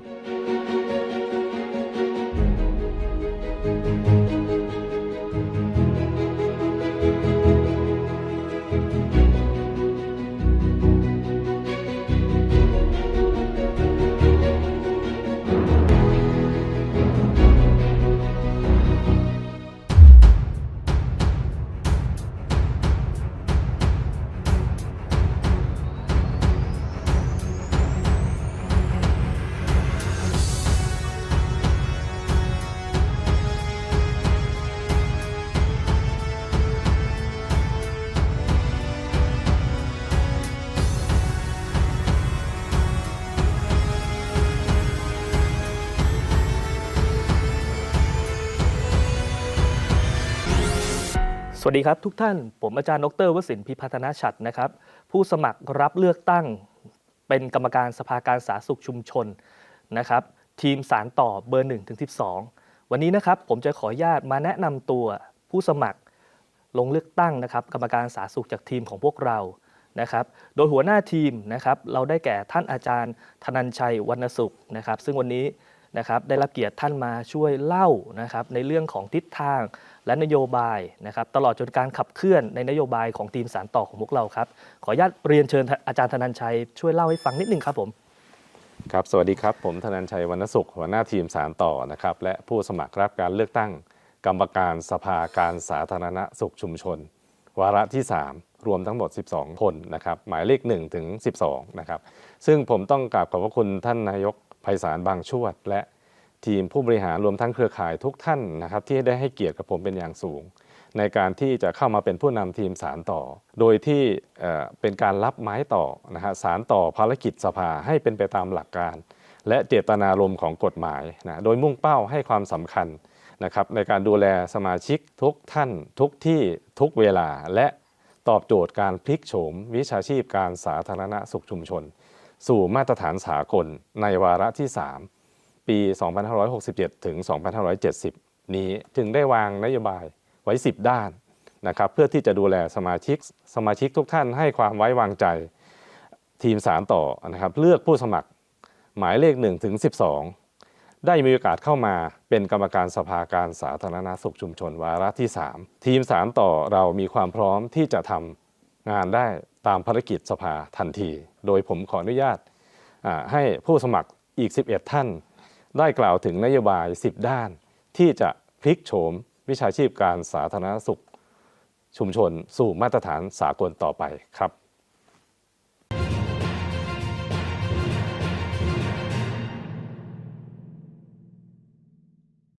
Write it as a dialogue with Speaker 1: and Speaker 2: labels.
Speaker 1: Música สวัสดีครับทุกท่าน ผมอาจารย์ดรวสินพิพัฒนาชัดนะครับ ผู้สมัครรับเลือกตั้งเป็นกรรมการสภาการสาธารณสุขชุมชนนะครับ ทีมสารต่อเบอร์1ถึง12 วันนี้นะครับผมจะขออนุญาตมาแนะนำตัวผู้สมัครลงเลือกตั้งนะครับกรรมการสาธารณสุขจากทีมของพวกเรานะครับ โดยหัวหน้าทีมนะครับเราได้แก่ท่านอาจารย์ธนันชัยวรรณสุขนะครับ ซึ่งวันนี้ นะครับได้รับเกียรติท่านมาช่วยเล่านะครับในเรื่องของทิศทางและนโยบายนะครับตลอดจนการขับเคลื่อนในนโยบายของทีมสารต่อของพวกเราครับ ขออนุญาตเรียนเชิญอาจารย์ธนันชัยช่วยเล่าให้ฟังนิดนึงครับผม
Speaker 2: ครับสวัสดีครับผมธนันชัยวรรณสุขหัวหน้าทีมสารต่อนะครับและผู้สมัครรับการเลือกตั้ง กรรมการสภาการสาธารณสุขชุมชน วาระที่ 3 รวมทั้งหมด 12 คนนะครับหมายเลข 1 ถึง 12 นะครับซึ่งผมต้องกราบขอบพระคุณท่านนายก ไพศาลบางชวด และทีมผู้บริหารรวมทั้งเครือข่ายทุกท่านนะครับที่ได้ให้เกียรติกับผมเป็นอย่างสูง ในการที่จะเข้ามาเป็นผู้นำทีมสารต่อ โดยที่เป็นการรับไม้ต่อนะฮะสารต่อภารกิจสภาให้เป็นไปตามหลักการ และเจตนารมณ์ของกฎหมายนะโดยมุ่งเป้าให้ความสำคัญนะครับในการดูแลสมาชิกทุกท่าน ทุกที่ทุกเวลาและตอบโจทย์การพลิกโฉมวิชาชีพการสาธารณสุขชุมชน สู่มาตรฐานสากลในวาระที่ 3 ปี 2567 ถึง 2570 นี้จึงได้วางนโยบายไว้ 10 ด้านนะครับเพื่อที่จะดูแลสมาชิกสมาชิกทุกท่านให้ความไว้วางใจทีมสารต่อนะครับเลือกผู้สมัครหมายเลข1ถึง12 ได้มีโอกาสเข้ามาเป็นกรรมการสภาการสาธารณสุขชุมชนวาระที่ 3 ทีมสารต่อเรามีความพร้อมที่จะทำงานได้ ตามภารกิจสภาทันที โดยผมขออนุญาตให้ผู้สมัครอีก 11 ท่าน ได้กล่าวถึงนโยบาย 10 ด้าน ที่จะพลิกโฉมวิชาชีพการสาธารณสุข ชุมชนสู่มาตรฐานสากลต่อไปครับ